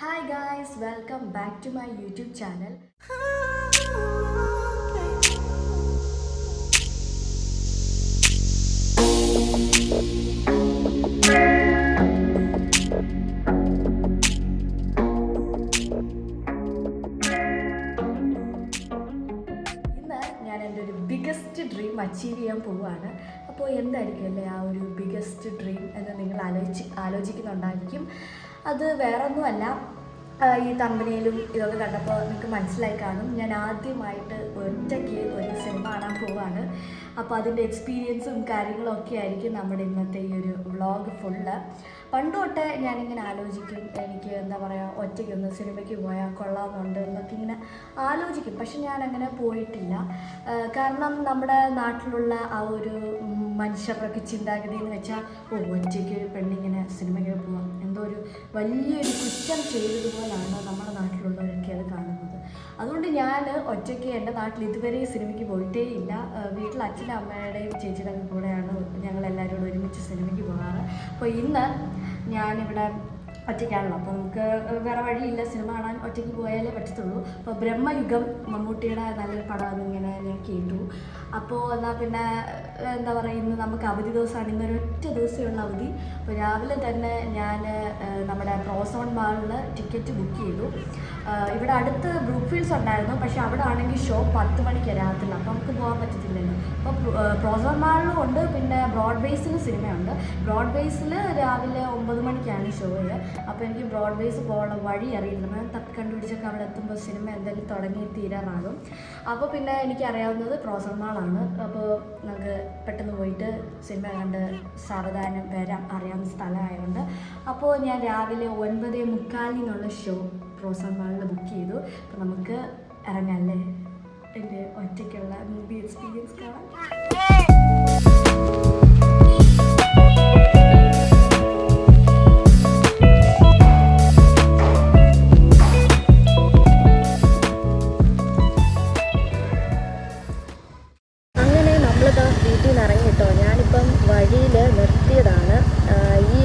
Hi guys welcome back to my YouTube channel ഇന്ന് ഞാൻ എന്റെ ഒരു ബിഗസ്റ്റ് ഡ്രീം അച്ചീവ് ചെയ്യാൻ പോവുകയാണ്. അപ്പോൾ എന്തായിരിക്കും അല്ലേ ആ ഒരു ബിഗസ്റ്റ് ഡ്രീം എന്ന് നിങ്ങൾ ആലോചിച്ച് ആലോചിക്കുന്നുണ്ടായിരിക്കും. അത് വേറൊന്നുമല്ല. ഈ തമ്പനിയിലും ഇതൊക്കെ കണ്ടപ്പോൾ നിങ്ങൾക്ക് മനസ്സിലായി കാണും. ഞാൻ ആദ്യമായിട്ട് ഒറ്റയ്ക്ക് ഒരു സിനിമ കാണാൻ പോവാണ്. അപ്പോൾ അതിന്റെ എക്സ്പീരിയൻസും കാര്യങ്ങളൊക്കെ ആയിരിക്കും നമ്മുടെ ഇന്നത്തെ ഈ ഒരു വ്ളോഗ് ഫുള്ള് പണ്ട് തൊട്ടേ ഞാനിങ്ങനെ ആലോചിക്കും എനിക്ക് എന്താ പറയുക ഒറ്റയ്ക്കൊന്ന് സിനിമയ്ക്ക് പോയാൽ കൊള്ളാമെന്നുണ്ട് എന്നൊക്കെ ഇങ്ങനെ ആലോചിക്കും. പക്ഷെ ഞാൻ അങ്ങനെ പോയിട്ടില്ല കാരണം നമ്മുടെ നാട്ടിലുള്ള ആ ഒരു മനുഷ്യരുടെയൊക്കെ ചിന്താഗതി എന്ന് വെച്ചാൽ ഓ ഒറ്റയ്ക്ക് ഒരു പെണ്ണിങ്ങനെ സിനിമയ്ക്ക് പോകാം എന്തോ ഒരു വലിയൊരു കുറ്റം ചെയ്തതുപോലാണ് നമ്മുടെ നാട്ടിലുള്ളവരൊക്കെ അത് കാണുന്നത്. അതുകൊണ്ട് ഞാൻ ഒറ്റയ്ക്ക് എന്റെ നാട്ടിൽ ഇതുവരെ സിനിമയ്ക്ക് പോയിട്ടേ ഇല്ല. വീട്ടിൽ അച്ഛന്റെ അമ്മയുടെയും ചേച്ചിയുടെ കൂടെയാണ് കൂടെ ഒരുമിച്ച് സിനിമയ്ക്ക് പോകാറ്. അപ്പോൾ ഇന്ന് ഞാനിവിടെ ഒറ്റയ്ക്കാണല്ലോ. അപ്പോൾ നമുക്ക് വേറെ വഴിയില്ല. സിനിമ കാണാൻ ഒറ്റയ്ക്ക് പോയാലേ പറ്റത്തുള്ളൂ. അപ്പോൾ ബ്രഹ്മയുഗം മമ്മൂട്ടിയുടെ നല്ലൊരു പടമെന്ന് ഇങ്ങനെ ഞാൻ കേട്ടു. അപ്പോൾ എന്നാൽ പിന്നെ എന്താ പറയുന്നത് നമുക്ക് അവധി ദിവസമാണ്. ഇന്നൊരു ഒറ്റ ദിവസമുള്ള അവധി. അപ്പോൾ രാവിലെ തന്നെ ഞാൻ നമ്മുടെ പ്രോസോൺ മാളിൽ ടിക്കറ്റ് ബുക്ക് ചെയ്തു. ഇവിടെ അടുത്ത് ബ്രൂക്ക് ഫീൽഡ്സ് ഉണ്ടായിരുന്നു. പക്ഷേ അവിടെ ആണെങ്കിൽ ഷോ പത്ത് മണിക്ക് രാത്രിയിൽ അപ്പോൾ നമുക്ക് പോകാൻ പറ്റത്തില്ലല്ലോ. അപ്പോൾ പ്രോസോൺ മാളിലും ഉണ്ട്. പിന്നെ ബ്രോഡ് ബേസിൽ സിനിമയുണ്ട്. ബ്രോഡ് ബേസിൽ രാവിലെ ഒമ്പത് മണിക്കാണ് ഷോയിൽ അപ്പോൾ എനിക്ക് ബ്രോഡ് ബേസ് പോകാനുള്ള വഴി അറിയില്ല. ഞാൻ തപ്പി കണ്ടുപിടിച്ചൊക്കെ അവിടെ എത്തുമ്പോൾ സിനിമ എന്തായാലും തുടങ്ങി തീരാറാകും. അപ്പോൾ പിന്നെ എനിക്കറിയാവുന്നത് പ്രോസോൺ മാളാണ്. അപ്പോൾ നമുക്ക് പെട്ടെന്ന് പോയിട്ട് സിനിമ കണ്ട് സാവധാനം വരാം അറിയാവുന്ന സ്ഥലമായതുകൊണ്ട് അപ്പോൾ ഞാൻ രാവിലെ ഒൻപത് മുക്കാലിനുള്ള ഷോ പ്രോസോൺ മാളിൽ ബുക്ക് ചെയ്തു. അപ്പോൾ നമുക്ക് ഇറങ്ങാമല്ലേ എന്റെ ഒറ്റയ്ക്കുള്ള മൂവി എക്സ്പീരിയൻസ് കാണാം. വീട്ടിൽ നിന്ന് ഇറങ്ങി കേട്ടോ ഞാനിപ്പം വഴിയിൽ നിർത്തിയതാണ്. ഈ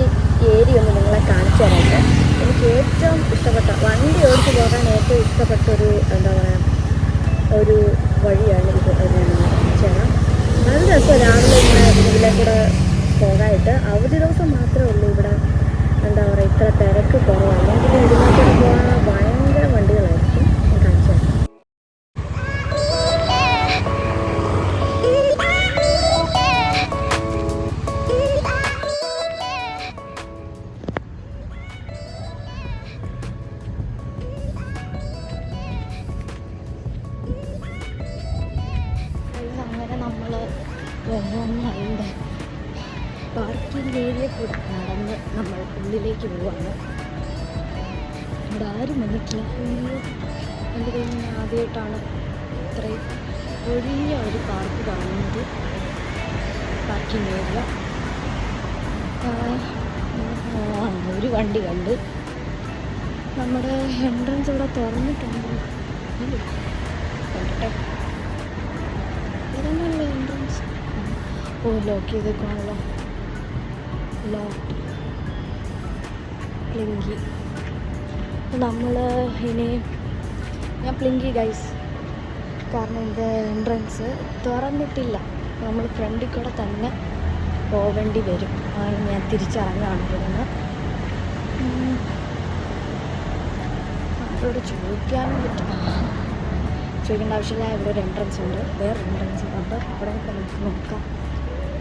ഏരിയ ഒന്ന് നിങ്ങളെ കാണിച്ചു തരാനായിട്ട് എനിക്ക് ഏറ്റവും ഇഷ്ടപ്പെട്ട വണ്ടി ഓടിച്ച് പോകാൻ ഏറ്റവും ഇഷ്ടപ്പെട്ട ഒരു എന്താ പറയുക ഒരു വഴിയാണ് ഇത്. തരാം നല്ല രസം രാവിലെ ഇങ്ങനെ ഇതിലെ കൂടെ പോകാനായിട്ട്. അവധി ദിവസം മാത്രമേ ഉള്ളൂ ഇവിടെ. എന്താ പറയുക ഇത്ര തിരക്ക് കുറവാണ് അല്ലെങ്കിൽ ഇതിനകത്ത് പോകാൻ ഭയങ്കര ഒഴിഞ്ഞ ഒരു പാർക്ക് കാണുന്നത് പാർക്കിംഗ് ഏരിയ ഒരു വണ്ടി കണ്ട്. നമ്മുടെ എൻട്രൻസ് ഇവിടെ തുറന്നിട്ടുണ്ട്. കണ്ടിട്ടെ ഇതന്നല്ല എൻട്രൻസ് ഓ ലോക്ക് ചെയ്തേക്കാണല്ലോ ലോക്ക് പ്ലിങ്കി നമ്മൾ ഇനി ഞാൻ പ്ലിങ്കി ഗൈസ് കാരണം എൻട്രൻസ് തുറന്നിട്ടില്ല. നമ്മൾ ഫ്രണ്ടിൽ കൂടെ തന്നെ പോവേണ്ടി വരും. ആണ് ഞാൻ തിരിച്ചറിഞ്ഞാണ് ഇവിടുന്ന്. അവരോട് ചോദിക്കാനും പറ്റും ചോദിക്കേണ്ട ആവശ്യമില്ല. ഇവിടെ ഒരു എൻട്രൻസ് ഉണ്ട്. വേറെ എൻട്രൻസ് ഉണ്ട്. അവിടെ നമുക്ക് നോക്കാം.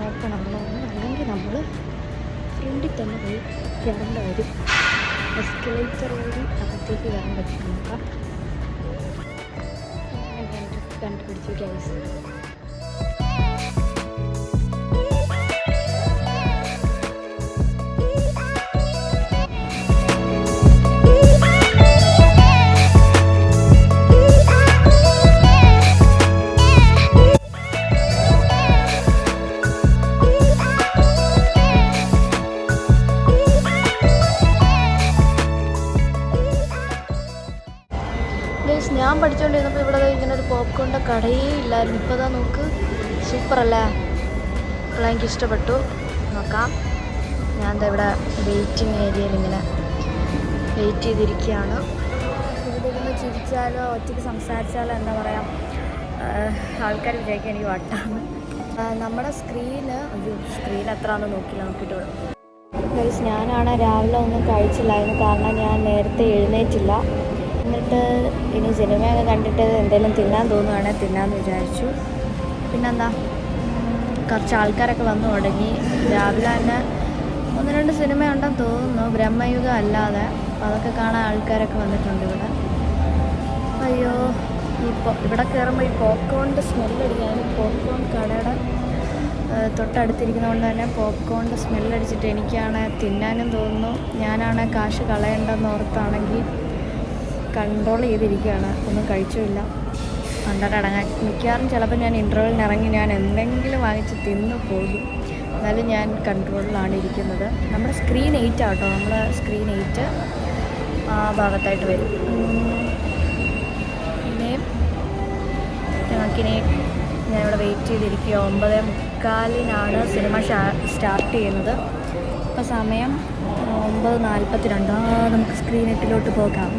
നോക്കണം. അല്ലെങ്കിൽ നമ്മൾ ഫ്രണ്ടിൽ തന്നെ പോയി കയറേണ്ട വരും. എസ്കലേറ്റർ വഴി അകത്തേക്ക് കയറാൻ പറ്റും നോക്കാം. കണ്ടുപിടിച്ചു ഗ്യാസ് ഗൈസ് ഞാൻ പഠിച്ചുകൊണ്ടിരുന്നപ്പോൾ ഇവിടെ ഇങ്ങനെ ഒരു പോപ്കോണിന്റെ കടയേ ഇല്ലായിരുന്നു. ഇപ്പോൾ ഇതാ നോക്ക്. സൂപ്പർ അല്ലേ? അപ്പോൾ എനിക്ക് ഇഷ്ടപ്പെട്ടു. നോക്കാം. ഞാൻ എന്താ ഇവിടെ വെയിറ്റിംഗ് ഏരിയയിൽ ഇങ്ങനെ വെയിറ്റ് ചെയ്തിരിക്കുകയാണ്. ഇവിടെ ഇരുന്ന് ചിരിച്ചാലോ ഒറ്റയ്ക്ക് സംസാരിച്ചാലോ എന്താ പറയുക ആൾക്കാർ വിചാരിക്കാൻ എനിക്ക് വട്ടാണ്. നമ്മുടെ സ്ക്രീന് ഒരു സ്ക്രീൻ എത്രയാണെന്ന് നോക്കി നോക്കിയിട്ട് വിടും ഗൈസ് ഞാനാണ് രാവിലെ ഒന്നും കഴിച്ചില്ലായിരുന്നു. കാരണം ഞാൻ നേരത്തെ എഴുന്നേറ്റില്ല. എന്നിട്ട് ഇനി സിനിമയൊക്കെ കണ്ടിട്ട് എന്തെങ്കിലും തിന്നാൻ തോന്നുവാണെങ്കിൽ തിന്നാന്ന് വിചാരിച്ചു. പിന്നെന്താ? കുറച്ച് ആൾക്കാരൊക്കെ വന്നു തുടങ്ങി. രാവിലെ തന്നെ ഒന്ന് രണ്ട് സിനിമ ഉണ്ടെന്ന് തോന്നുന്നു. ബ്രഹ്മയുഗം അല്ലാതെ. അപ്പോൾ അതൊക്കെ കാണാൻ ആൾക്കാരൊക്കെ വന്നിട്ടുണ്ട് ഇവിടെ. അയ്യോ പോ- ഇവിടെ കയറുമ്പോൾ ഈ പോപ്കോണിന്റെ സ്മെല്ലടിക്കാൻ പോപ്കോൺ കടയുടെ തൊട്ടടുത്തിരിക്കുന്നതുകൊണ്ട് തന്നെ പോപ്കോണിന്റെ സ്മെല്ലടിച്ചിട്ട് എനിക്കാണ് തിന്നാനും തോന്നുന്നു. ഞാനാണ് കാശ് കളയേണ്ടെന്ന് ഓർത്താണെങ്കിൽ കൺട്രോൾ ചെയ്തിരിക്കുകയാണ്. ഒന്നും കഴിച്ചില്ല അടങ്ങാൻ മിക്കവാറും ചിലപ്പോൾ ഞാൻ ഇന്റർവെല്ലിന് ഇറങ്ങി ഞാൻ എന്തെങ്കിലും വാങ്ങിച്ച് തിന്നു പോകും. എന്നാലും ഞാൻ കൺട്രോളിലാണ് ഇരിക്കുന്നത്. നമ്മുടെ സ്ക്രീൻ എയ്റ്റ് ആട്ടോ നമ്മൾ സ്ക്രീൻ എയ്റ്റ് ആ ഭാഗത്തായിട്ട് വരും. ഇനിയും ഞങ്ങൾക്കിനി ഞാൻ ഇവിടെ വെയിറ്റ് ചെയ്തിരിക്കുക ഒമ്പത് മുക്കാലിനാണ് സിനിമ സ്റ്റാർട്ട് ചെയ്യുന്നത്. ഇപ്പോൾ സമയം ഒമ്പത് നാൽപ്പത്തി രണ്ട് നമുക്ക് സ്ക്രീൻ എട്ടിലോട്ട് പോകാം.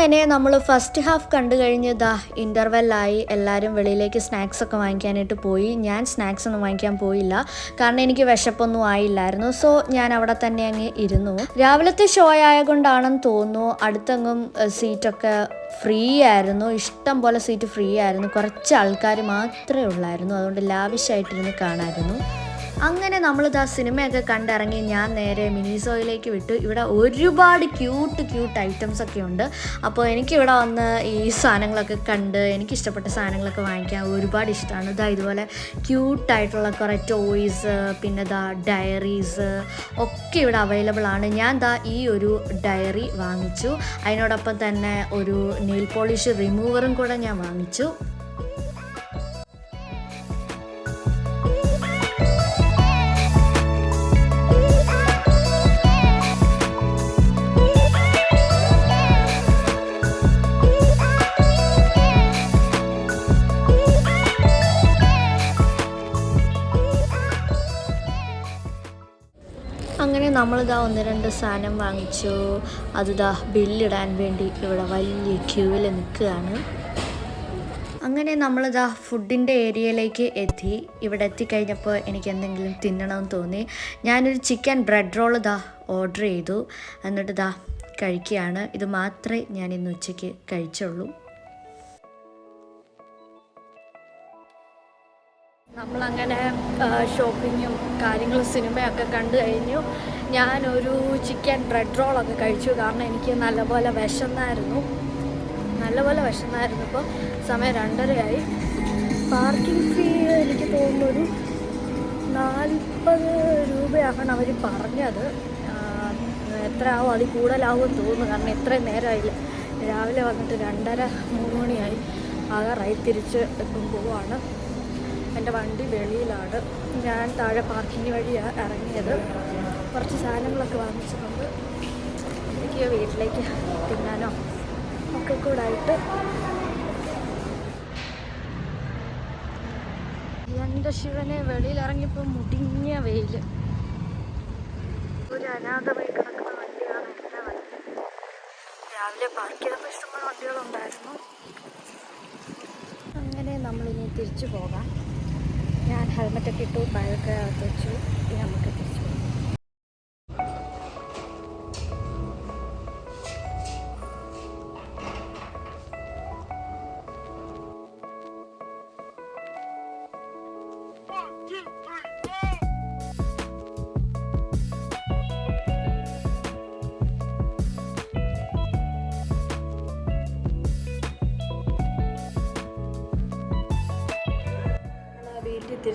അങ്ങനെ നമ്മൾ ഫസ്റ്റ് ഹാഫ് കണ്ടു കഴിഞ്ഞ് ദാ ഇന്റർവെല്ലായി എല്ലാവരും വെളിയിലേക്ക് സ്നാക്സ് ഒക്കെ വാങ്ങിക്കാനായിട്ട് പോയി. ഞാൻ സ്നാക്സ് ഒന്നും വാങ്ങിക്കാൻ പോയില്ല. കാരണം എനിക്ക് വിശപ്പൊന്നും ആയില്ലായിരുന്നു. സോ ഞാൻ അവിടെ തന്നെ അങ്ങ് ഇരുന്നു. രാവിലത്തെ ഷോ ആയതുകൊണ്ടാണെന്ന് തോന്നുന്നു അടുത്തെങ്ങും സീറ്റൊക്കെ ഫ്രീ ആയിരുന്നു. ഇഷ്ടം പോലെ സീറ്റ് ഫ്രീ ആയിരുന്നു. കുറച്ച് ആൾക്കാർ മാത്രമേ ഉള്ളായിരുന്നു. അതുകൊണ്ട് ലാവിഷായിട്ടിരുന്ന് കാണാമായിരുന്നു അങ്ങനെ നമ്മളിതാ സിനിമയൊക്കെ കണ്ടിറങ്ങി ഞാൻ നേരെ മിനിസോയിലേക്ക് വിട്ടു. ഇവിടെ ഒരുപാട് ക്യൂട്ട് ക്യൂട്ട് ഐറ്റംസ് ഒക്കെ ഉണ്ട്. അപ്പോൾ എനിക്കിവിടെ വന്ന് ഈ സാധനങ്ങളൊക്കെ കണ്ട് എനിക്ക് ഇഷ്ടപ്പെട്ട സാധനങ്ങളൊക്കെ വാങ്ങിക്കാൻ ഒരുപാട് ഇഷ്ടമാണ്. ഇതാ ഇതുപോലെ ക്യൂട്ടായിട്ടുള്ള കുറേ ടോയ്സ് പിന്നെ ഇതാ ഡയറീസ് ഒക്കെ ഇവിടെ അവൈലബിൾ ആണ്. ഞാൻ ദാ ഈ ഒരു ഡയറി വാങ്ങിച്ചു. അതിനോടൊപ്പം തന്നെ ഒരു നെയിൽ പോളിഷ് റിമൂവറും കൂടെ ഞാൻ വാങ്ങിച്ചു. നമ്മളിതാ ഒന്ന് രണ്ട് സാധനം വാങ്ങിച്ചു. അതിതാ ബില്ലിടാൻ വേണ്ടി ഇവിടെ വലിയ ക്യൂവിൽ നിൽക്കുകയാണ്. അങ്ങനെ നമ്മളിതാ ഫുഡിന്റെ ഏരിയയിലേക്ക് എത്തി. ഇവിടെ എത്തിക്കഴിഞ്ഞപ്പോൾ എനിക്ക് എന്തെങ്കിലും തിന്നണമെന്ന് തോന്നി. ഞാനൊരു ചിക്കൻ ബ്രെഡ് റോൾ ഇതാ ഓർഡർ ചെയ്തു. എന്നിട്ട് ഇതാ കഴിക്കുകയാണ്. ഇത് മാത്രമേ ഞാൻ ഇന്ന് ഉച്ചയ്ക്ക് കഴിച്ചുള്ളൂ. നമ്മളങ്ങനെ ഷോപ്പിങ്ങും കാര്യങ്ങളും സിനിമയൊക്കെ കണ്ടു കഴിഞ്ഞു. ഞാനൊരു ചിക്കൻ ബ്രെഡ് റോളൊക്കെ കഴിച്ചു. കാരണം എനിക്ക് നല്ലപോലെ വിശന്നായിരുന്നു. നല്ലപോലെ വിശന്നായിരുന്നു. ഇപ്പോൾ സമയം രണ്ടരയായി. പാർക്കിംഗ് ഫീ എനിക്ക് തോന്നുന്നൊരു നാൽപ്പത് രൂപയാണ് അവർ പറഞ്ഞത്. എത്രയാവും അതിൽ കൂടുതലാവും തോന്നുന്നു. കാരണം ഇത്രയും നേരമായില്ല. രാവിലെ വന്നിട്ട് രണ്ടര മൂന്ന് മണിയായി. ആകാറായി തിരിച്ച് ഇപ്പം പോവാണ്. എന്റെ വണ്ടി വെളിയിലാണ്. ഞാൻ താഴെ പാർക്കിംഗ് വഴിയാണ് ഇറങ്ങിയത്. കുറച്ച് സാധനങ്ങളൊക്കെ വാങ്ങിച്ചിട്ടുണ്ട്. എനിക്ക് വീട്ടിലേക്ക് തിന്നാനോ ഒക്കെ കൂടെ ആയിട്ട് എന്റെ ശിവനെ വെളിയിലിറങ്ങിയപ്പോൾ മുടിഞ്ഞ വെയിൽ ഒരു അനാഥമായി കിടക്കുന്ന വണ്ടിയാണ് എന്റെ വണ്ടി രാവിലെ പാർക്ക് ചെയ്തപ്പോൾ ഇഷ്ടമുള്ള വണ്ടികളുണ്ടായിരുന്നു. അങ്ങനെ നമ്മളിനി തിരിച്ചു പോകാം. ഞാൻ ഹെൽമെറ്റൊക്കെ ഇട്ടു പഴയൊക്കെ വെച്ചു. നമുക്ക്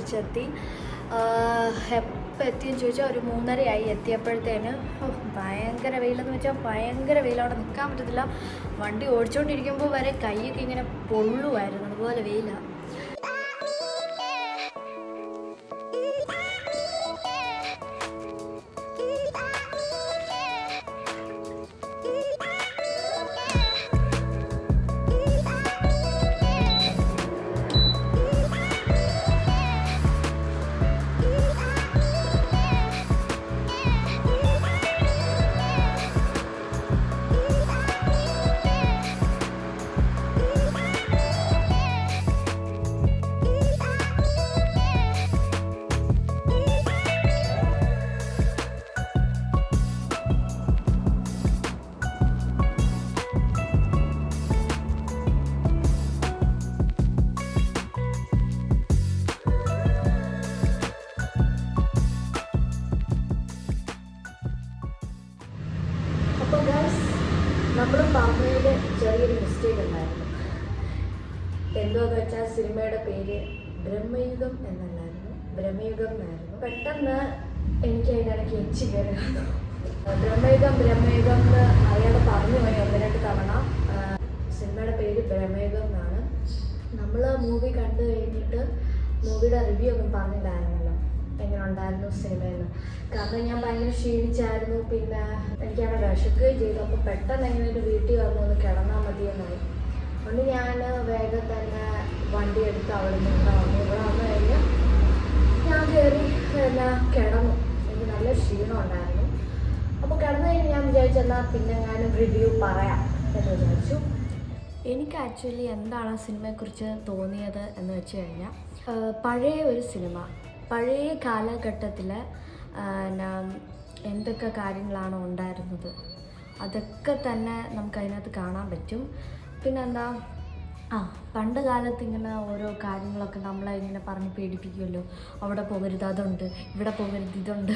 തിരിച്ചെത്തി. എപ്പോൾ എത്തിയെന്ന് ചോദിച്ചാൽ ഒരു മൂന്നരയായി എത്തിയപ്പോഴത്തേന്. ഭയങ്കര വെയിലെന്ന് വെച്ചാൽ ഭയങ്കര വെയിൽ അവിടെ നിൽക്കാൻ പറ്റത്തില്ല. വണ്ടി ഓടിച്ചുകൊണ്ടിരിക്കുമ്പോൾ വരെ കൈയൊക്കെ ഇങ്ങനെ പൊള്ളുമായിരുന്നു അതുപോലെ വെയിലാണ് നമ്മൾ പറഞ്ഞതിൽ ചെറിയൊരു മിസ്റ്റേക്ക് ഉണ്ടായിരുന്നു. എന്തോന്ന് വെച്ചാൽ സിനിമയുടെ പേര് ബ്രഹ്മയുഗം എന്നല്ലായിരുന്നു. ബ്രഹ്മയുഗം എന്നായിരുന്നു. പെട്ടെന്ന് എനിക്ക് അതിനിടയ്ക്ക് എച്ച് കയറുക. ബ്രഹ്മയുഗം ബ്രഹ്മയുഗം എന്ന് അറിയാതെ പറഞ്ഞു പോയി ഒന്ന് രണ്ട് തവണ. സിനിമയുടെ പേര് ബ്രഹ്മയുഗം എന്നാണ്. നമ്മൾ മൂവി കണ്ടു കഴിഞ്ഞിട്ട് മൂവിയുടെ റിവ്യൂ ഒന്നും പറഞ്ഞില്ലായിരുന്നല്ലോ ഉണ്ടായിരുന്നു. കാരണം ഞാൻ ഭയങ്കര ക്ഷീണിച്ചായിരുന്നു. പിന്നെ എനിക്കവിടെ വിശക്കുകയും ചെയ്തു. അപ്പോൾ പെട്ടെന്ന് എങ്ങനെ ഒരു വീട്ടിൽ വന്നു ഒന്ന് കിടന്നാൽ മതിയെന്നായി. അതുകൊണ്ട് ഞാൻ വേഗം തന്നെ വണ്ടി എടുത്ത് അവിടെ നിന്ന് വന്നു. ഇവിടെ വന്നു കഴിഞ്ഞ് ഞാൻ കയറി എന്നാ കിടന്നു. എനിക്ക് നല്ല ക്ഷീണം ഉണ്ടായിരുന്നു. അപ്പോൾ കിടന്നു കഴിഞ്ഞ് ഞാൻ വിചാരിച്ചെന്നാൽ പിന്നെ ഞാൻ റിവ്യൂ പറയാം എന്ന് വിചാരിച്ചു. എനിക്ക് ആക്ച്വലി എന്താണ് ആ സിനിമയെക്കുറിച്ച് തോന്നിയത് എന്ന് വെച്ച് കഴിഞ്ഞാൽ പഴയ ഒരു സിനിമ പഴയ കാലഘട്ടത്തിൽ എന്തൊക്കെ കാര്യങ്ങളാണ് ഉണ്ടായിരുന്നത്? അതൊക്കെ തന്നെ നമുക്ക് അതിനകത്ത് കാണാൻ പറ്റും. പിന്നെന്താ ആ പണ്ട് കാലത്ത് ഇങ്ങനെ ഓരോ കാര്യങ്ങളൊക്കെ നമ്മളെ ഇങ്ങനെ പറഞ്ഞ് പേടിപ്പിക്കുമല്ലോ അവിടെ പോകരുത് അതുണ്ട്. ഇവിടെ പോകരുത് ഇതുണ്ട്.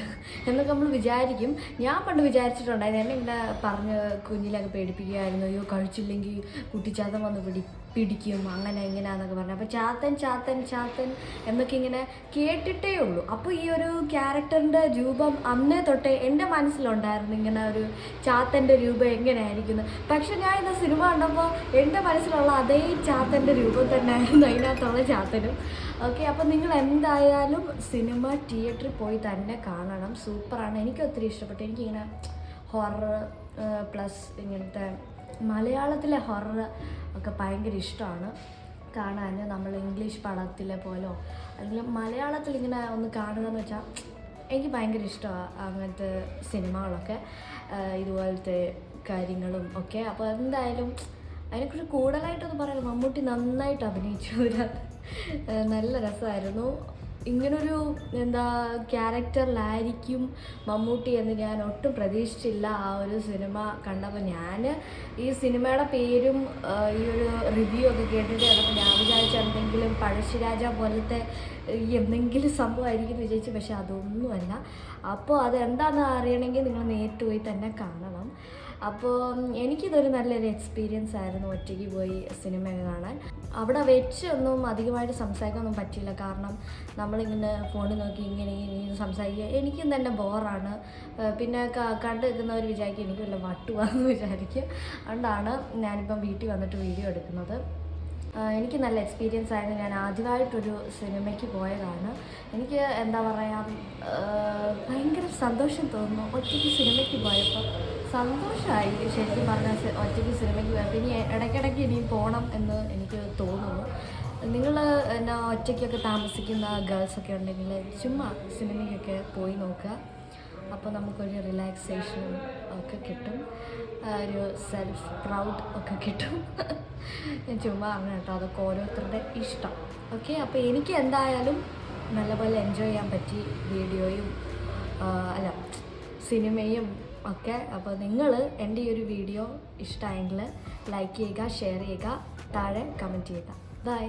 എന്നൊക്കെ നമ്മൾ വിചാരിക്കും. ഞാൻ പണ്ട് വിചാരിച്ചിട്ടുണ്ടായിരുന്നു. എന്നെ ഇങ്ങനെ പറഞ്ഞ് കുഞ്ഞിലൊക്കെ പേടിപ്പിക്കുമായിരുന്നു അയ്യോ കഴിച്ചില്ലെങ്കിൽ കുട്ടിച്ചാതം വന്ന് പിടി പിടിക്കും അങ്ങനെ ഇങ്ങനെയാന്നൊക്കെ പറഞ്ഞു. അപ്പോൾ ചാത്തൻ ചാത്തൻ ചാത്തൻ എന്നൊക്കെ ഇങ്ങനെ കേട്ടിട്ടേ ഉള്ളൂ. അപ്പോൾ ഈ ഒരു ക്യാരക്ടറിന്റെ രൂപം അന്നേ തൊട്ടേ എന്റെ മനസ്സിലുണ്ടായിരുന്നു ഇങ്ങനെ ഒരു ചാത്തന്റെ രൂപം എങ്ങനെയായിരിക്കുന്നു. പക്ഷെ ഞാൻ ഇന്ന് സിനിമ കണ്ടപ്പോൾ എന്റെ മനസ്സിലുള്ള അതേ ചാത്തന്റെ രൂപം തന്നെയായിരുന്നു അതിനകത്തുള്ള ചാത്തനും. ഓക്കെ അപ്പോൾ നിങ്ങൾ എന്തായാലും സിനിമ തിയേറ്ററിൽ പോയി തന്നെ കാണണം. സൂപ്പറാണ്. എനിക്ക് ഒത്തിരി ഇഷ്ടപ്പെട്ടു. എനിക്കിങ്ങനെ ഹൊറർ പ്ലസ് ഇങ്ങനത്തെ മലയാളത്തിലെ ഹൊറർ ഒക്കെ ഭയങ്കര ഇഷ്ടമാണ്. കാണാൻ നമ്മൾ ഇംഗ്ലീഷ് പടത്തിലെ പോലോ അല്ലെങ്കിൽ മലയാളത്തിൽ ഇങ്ങനെ ഒന്ന് കാണുക എന്ന് വെച്ചാൽ എനിക്ക് ഭയങ്കര ഇഷ്ടമാണ് അങ്ങനത്തെ സിനിമകളൊക്കെ ഇതുപോലത്തെ കാര്യങ്ങളും ഒക്കെ. അപ്പോൾ എന്തായാലും അതിനെക്കുറിച്ച് കൂടുതലായിട്ടൊന്നും പറയാം മമ്മൂട്ടി നന്നായിട്ട് അഭിനയിച്ചു. നല്ല രസമായിരുന്നു. ഇങ്ങനൊരു എന്താ ക്യാരക്ടറിലായിരിക്കും മമ്മൂട്ടി എന്ന് ഞാൻ ഒട്ടും പ്രതീക്ഷിച്ചില്ല ആ ഒരു സിനിമ കണ്ടപ്പോൾ. ഞാൻ ഈ സിനിമയുടെ പേരും ഈ ഒരു റിവ്യൂ ഒക്കെ കേട്ടിട്ട് കണ്ടപ്പോൾ ഞാൻ വിചാരിച്ച എന്തെങ്കിലും പഴശ്ശിരാജ പോലത്തെ എന്തെങ്കിലും സംഭവമായിരിക്കും വിചാരിച്ചു. പക്ഷെ അതൊന്നുമല്ല. അപ്പോൾ അതെന്താണെന്ന് അറിയണമെങ്കിൽ നിങ്ങൾ നേരിട്ട് പോയി തന്നെ കാണണം. അപ്പോൾ എനിക്കിതൊരു നല്ലൊരു എക്സ്പീരിയൻസ് ആയിരുന്നു ഒറ്റയ്ക്ക് പോയി സിനിമയൊക്കെ കാണാൻ. അവിടെ വെച്ച് ഒന്നും അധികമായിട്ട് സംസാരിക്കാനൊന്നും പറ്റില്ല കാരണം നമ്മളിങ്ങനെ ഫോണിൽ നോക്കി ഇങ്ങനെ ഇങ്ങനെ സംസാരിക്കുക. എനിക്കും തന്നെ ബോറാണ്. പിന്നെ കണ്ട് നിൽക്കുന്നവർ വിചാരിക്കും എനിക്ക് വല്ല വട്ടുവാന്ന് വിചാരിക്കും. അതുകൊണ്ടാണ് ഞാനിപ്പം വീട്ടിൽ വന്നിട്ട് വീഡിയോ എടുക്കുന്നത്. എനിക്ക് നല്ല എക്സ്പീരിയൻസ് ആയിരുന്നു. ഞാൻ ആദ്യമായിട്ടൊരു സിനിമയ്ക്ക് പോയതാണ്. എനിക്ക് എന്താ പറയുക ഭയങ്കര സന്തോഷം തോന്നുന്നു ഒറ്റയ്ക്ക് സിനിമയ്ക്ക് പോയപ്പോൾ. സന്തോഷമായി ശരിക്കും പറഞ്ഞാൽ ഒറ്റയ്ക്ക് സിനിമയ്ക്ക് പോകാം ഇനി ഇടയ്ക്കിടയ്ക്ക് ഇനിയും പോകണം എന്ന് എനിക്ക് തോന്നുന്നു. നിങ്ങൾ എന്നാ ഒറ്റയ്ക്കൊക്കെ താമസിക്കുന്ന ഗേൾസൊക്കെ ഉണ്ടെങ്കിൽ ചുമ്മാ സിനിമയ്ക്കൊക്കെ പോയി നോക്കുക. അപ്പോൾ നമുക്കൊരു റിലാക്സേഷൻ ഒക്കെ കിട്ടും. ഒരു സെൽഫ് പ്രൗഡ് ഒക്കെ കിട്ടും. ഞാൻ ചുമ്മാ അങ്ങനെ കേട്ടോ അതൊക്കെ ഓരോരുത്തരുടെ ഇഷ്ടം. ഓക്കെ അപ്പോൾ എനിക്ക് എന്തായാലും നല്ലപോലെ എൻജോയ് ചെയ്യാൻ പറ്റി വീഡിയോയും അല്ല സിനിമയും ഒക്കെ അപ്പോൾ നിങ്ങൾ എന്റെ ഈ ഒരു വീഡിയോ ഇഷ്ടമായെങ്കിൽ ലൈക്ക് ചെയ്യുക ഷെയർ ചെയ്യുക താഴെ കമന്റ് ചെയ്യുക. ബൈ